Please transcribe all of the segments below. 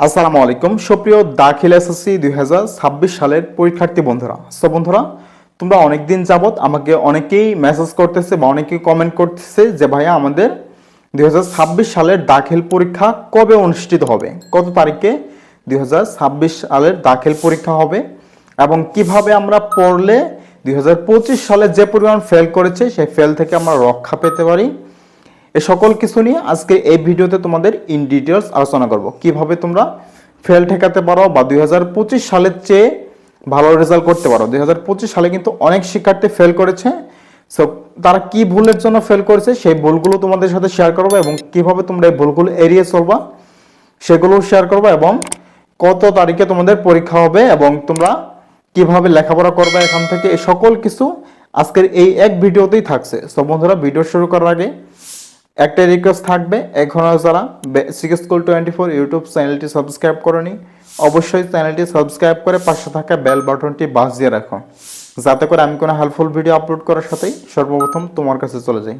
আসসালামু আলাইকুম। সুপ্রিয় দাখিল এসএসসি দুই হাজার ছাব্বিশ সালের পরীক্ষার্থী বন্ধুরা, সো বন্ধুরা, তোমরা অনেকদিন যাবত আমাকে অনেকেই মেসেজ করতেছে বা অনেকেই কমেন্ট করতেছে যে, ভাইয়া, আমাদের দুই হাজার ছাব্বিশ সালের দাখিল পরীক্ষা কবে অনুষ্ঠিত হবে? কত তারিখে দুই হাজার ছাব্বিশ সালের দাখিল পরীক্ষা হবে? এবং কীভাবে আমরা পড়লে দুই হাজার পঁচিশ সালে যে পরিমাণ ফেল করেছে, সেই ফেল থেকে আমরা রক্ষা পেতে পারি? এ সকল কিছু নিয়ে আজকে এই ভিডিওতে তোমাদের ইন ডিটেলস আলোচনা করব। কীভাবে তোমরা ফেল ঠেকাতে পারো বা দুই হাজার পঁচিশ সালের চেয়ে ভালো রেজাল্ট করতে পারো। দুই হাজার পঁচিশ সালে কিন্তু অনেক শিক্ষার্থী ফেল করেছে। সো তারা কি ভুলের জন্য ফেল করেছে সেই ভুলগুলো তোমাদের সাথে শেয়ার করব এবং কীভাবে তোমরা এই ভুলগুলো এড়িয়ে চলবা সেগুলো শেয়ার করব এবং কত তারিখে তোমাদের পরীক্ষা হবে এবং তোমরা কীভাবে লেখাপড়া করবে এখান থেকে সকল কিছু আজকের এই এক ভিডিওতেই থাকছে। সো বন্ধুরা, ভিডিও শুরু করার আগে একটা রিকোয়েস্ট থাকবে, এখনও যারা basic school twenty four YouTube চ্যানেলটি সাবস্ক্রাইব করনি, অবশ্যই চ্যানেলটি সাবস্ক্রাইব করে পাশে থাকা বেল বাটনটি বাজিয়ে রাখো। যাতে করে আমি কোনো হেল্পফুল ভিডিও আপলোড করার সাথেই সর্বপ্রথম তোমার কাছে চলে যাই।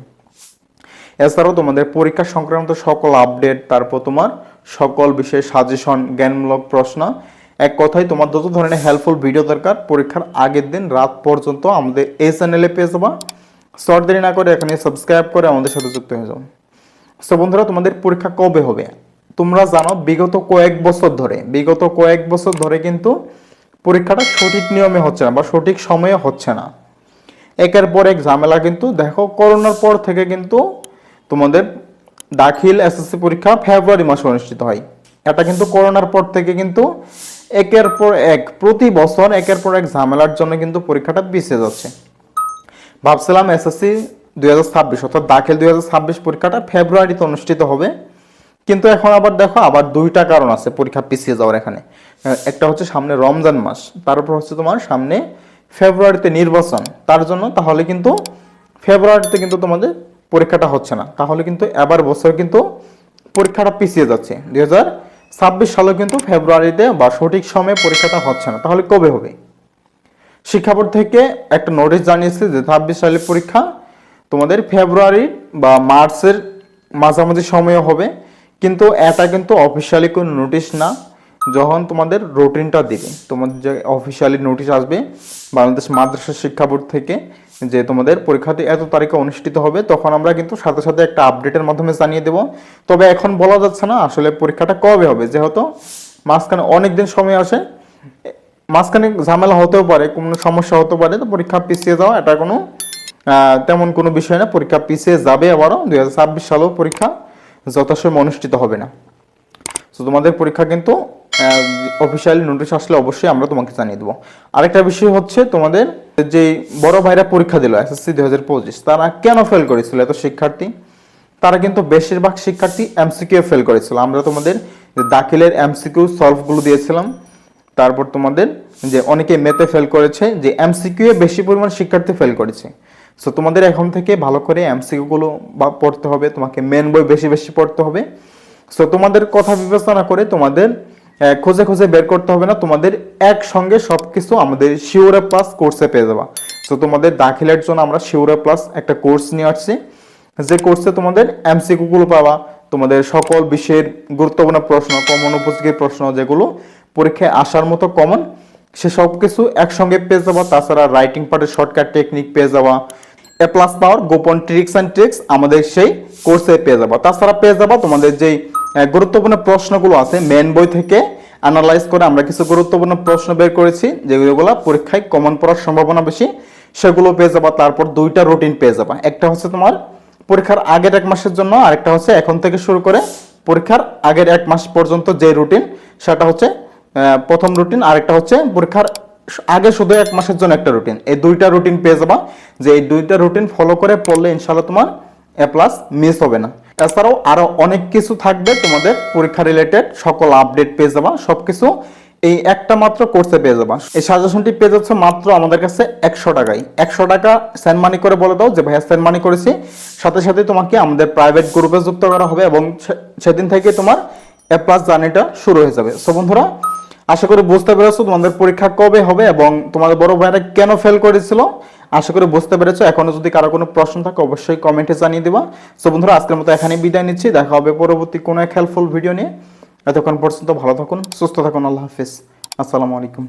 এছাড়াও তোমাদের পরীক্ষা সংক্রান্ত সকল আপডেট তারপর তোমার সকল বিষয়ে সাজেশন জ্ঞানমূলক প্রশ্ন, এক কথায় তোমার যত ধরনের হেল্পফুল ভিডিও দরকার, পরীক্ষার আগের দিন রাত পর্যন্ত আমাদের এই চ্যানেলে পেয়ে যাবা। শর্ট দেরি না করে এখানে সাবস্ক্রাইব করে আমাদের সাথে যুক্ত হয়ে যাও। সো বন্ধুরা, তোমাদের পরীক্ষা কবে হবে? তোমরা জানো, বিগত কয়েক বছর ধরে, বিগত কয়েক বছর ধরে কিন্তু পরীক্ষাটা সঠিক নিয়মে হচ্ছে না বা সঠিক সময়ে হচ্ছে না। একের পর এক ঝামেলা কিন্তু, দেখো, করোনার পর থেকে কিন্তু তোমাদের দাখিল এসএসসি পরীক্ষা ফেব্রুয়ারি মাসে অনুষ্ঠিত হয়। এটা কিন্তু করোনার পর থেকে কিন্তু একের পর এক, প্রতি বছর একের পর এক ঝামেলার জন্য কিন্তু পরীক্ষাটা পিছিয়ে যাচ্ছে। ভাবছিলাম এসএসসি দুই হাজার ছাব্বিশ, অর্থাৎ দাখিল দুই হাজার ছাব্বিশ পরীক্ষাটা ফেব্রুয়ারিতে অনুষ্ঠিত হবে। কিন্তু এখন আবার দেখো, আবার দুইটা কারণ আছে পরীক্ষা পিছিয়ে যাওয়ার এখানে। একটা হচ্ছে সামনে রমজান মাস তারপর হচ্ছে তোমার সামনে ফেব্রুয়ারিতে নির্বাচন। তার জন্য তাহলে কিন্তু ফেব্রুয়ারিতে কিন্তু তোমাদের পরীক্ষাটা হচ্ছে না। তাহলে কিন্তু এবার বছর কিন্তু পরীক্ষাটা পিছিয়ে যাচ্ছে। দুই হাজার ছাব্বিশ সালে কিন্তু ফেব্রুয়ারিতে বা সঠিক সময়ে পরীক্ষাটা হচ্ছে না। তাহলে কবে হবে? শিক্ষা বোর্ড থেকে একটা নোটিশ জানিয়েছে যে ছাব্বিশ সালের পরীক্ষা তোমাদের ফেব্রুয়ারি বা মার্চের মাঝামাঝি সময়ে হবে। কিন্তু এটা কিন্তু অফিসিয়ালি কোনো নোটিশ না, যখন তোমাদের রুটিনটা দিবে। তোমাদের যে অফিসিয়ালি নোটিশ আসবে বাংলাদেশ মাদ্রাসা শিক্ষা বোর্ড থেকে যে তোমাদের পরীক্ষাটি এত তারিখে অনুষ্ঠিত হবে, তখন আমরা কিন্তু সাথে সাথে একটা আপডেটের মাধ্যমে জানিয়ে দেব। তবে এখন বলা যাচ্ছে না আসলে পরীক্ষাটা কবে হবে, যেহেতু মাঝখানে অনেক দিন সময় আসে। মাঝখানে ঝামেলা হতেও পারে, কোনো সমস্যা হতে পারে, তো পরীক্ষা পিছিয়ে যাওয়া, এটা কোনো তেমন কোনো বিষয় না। পরীক্ষা পিছিয়ে যাবে আবারও, দুই হাজার ছাব্বিশ সালেও পরীক্ষা যথাসময় অনুষ্ঠিত হবে না। তো তোমাদের পরীক্ষা কিন্তু অফিসিয়ালি নোটিশ আসলে অবশ্যই আমরা তোমাকে জানিয়ে দেবো। আরেকটা বিষয় হচ্ছে তোমাদের যে বড় ভাইরা পরীক্ষা দিল এসএসসি দুই হাজার পঁচিশ, তারা কেন ফেল করেছিল? এত শিক্ষার্থী? তারা কিন্তু বেশিরভাগ শিক্ষার্থী এমসিকিউ ফেল করেছিল। আমরা তোমাদের দাখিলের এমসিকিউ সলভগুলো দিয়েছিলাম তারপর তোমাদের যে অনেকে মেতে ফেল করেছে, যে এমসিকিউ বেশি পরিমাণ শিক্ষার্থী ফেল করেছে। সো তোমাদের এখন থেকে ভালো করে এমসিকিউ গুলো বা পড়তে হবে, তোমাকে মেন বই বেশি বেশি পড়তে হবে। সো তোমাদের কথা বিবেচনা করে তোমাদের খুঁজে খুঁজে বের করতে হবে না, তোমাদের একসঙ্গে সবকিছু আমাদের শিওরে প্লাস কোর্সে পেয়ে যাবা। সো তোমাদের দাখিলের জন্য আমরা শিওরে প্লাস একটা কোর্স নিয়ে আসছি। যে কোর্সে তোমাদের এমসিকিউ গুলো পাবা, তোমাদের সকল বিষয়ের গুরুত্বপূর্ণ প্রশ্ন কমন উপযোগী প্রশ্ন যেগুলো পরীক্ষায় আসার মতো কমন সে সব কিছু একসঙ্গে পেয়ে যাওয়া তাছাড়া রাইটিং পার্টের শর্টকাট টেকনিক পেয়ে যাওয়া এ প্লাস পাওয়ার গোপন ট্রিক্স অ্যান্ড ট্রিক্স আমাদের সেই কোর্সে পেয়ে যাবা। তাছাড়া পেয়ে যাবা তোমাদের যেই গুরুত্বপূর্ণ প্রশ্নগুলো আছে মেন বই থেকে অ্যানালাইজ করে আমরা কিছু গুরুত্বপূর্ণ প্রশ্ন বের করেছি যেগুলো পরীক্ষায় কমন পড়ার সম্ভাবনা বেশি, সেগুলো পেয়ে যাবা। তারপর দুইটা রুটিন পেয়ে যাবা। একটা হচ্ছে তোমার পরীক্ষার আগের এক মাসের জন্য, আরেকটা হচ্ছে এখন থেকে শুরু করে পরীক্ষার আগের এক মাস পর্যন্ত যে রুটিন সেটা হচ্ছে প্রথম রুটিন আরেকটা হচ্ছে পরীক্ষার আগে শুধু এক মাসের জন্য একটা রুটিন এই দুইটা রুটিন পেয়ে যাবা। যে এই দুইটা রুটিন ফলো করে পড়লে ইনশাল্লাহ তোমার এ প্লাস মিস হবে না। এছাড়াও আরও অনেক কিছু থাকবে তোমাদের পরীক্ষা রিলেটেড সকল আপডেট পেয়ে যাবা, সবকিছু এই একটা মাত্র কোর্সে পেয়ে যাবা। এই সাজেশনটি পেয়ে যাচ্ছে মাত্র আমাদের কাছে একশো টাকায়। একশো টাকা সেন্ড মানি করে বলে দাও যে, ভাইয়া সেন্ড মানি করেছি। সাথে সাথে তোমাকে আমাদের প্রাইভেট গ্রুপে যুক্ত করা হবে এবং সেদিন থেকে তোমার এ প্লাস জার্নিটা শুরু হয়ে যাবে। সো বন্ধুরা আশা করি বুঝতে পেরেছ তোমাদের পরীক্ষা কবে হবে এবং তোমাদের বড় ভাইরা কেন ফেল করেছিল। আশা করি বুঝতে পেরেছ। এখনও যদি কারও কোনো প্রশ্ন থাকে, অবশ্যই কমেন্টে জানিয়ে দিবা। সো বন্ধুরা, আজকের মতো এখানে বিদায় নিচ্ছি। দেখা হবে পরবর্তী কোনো এক হেল্পফুল ভিডিও নিয়ে। এতক্ষণ পর্যন্ত ভালো থাকুন, সুস্থ থাকুন। আল্লাহ হাফিজ। আসসালামু আলাইকুম।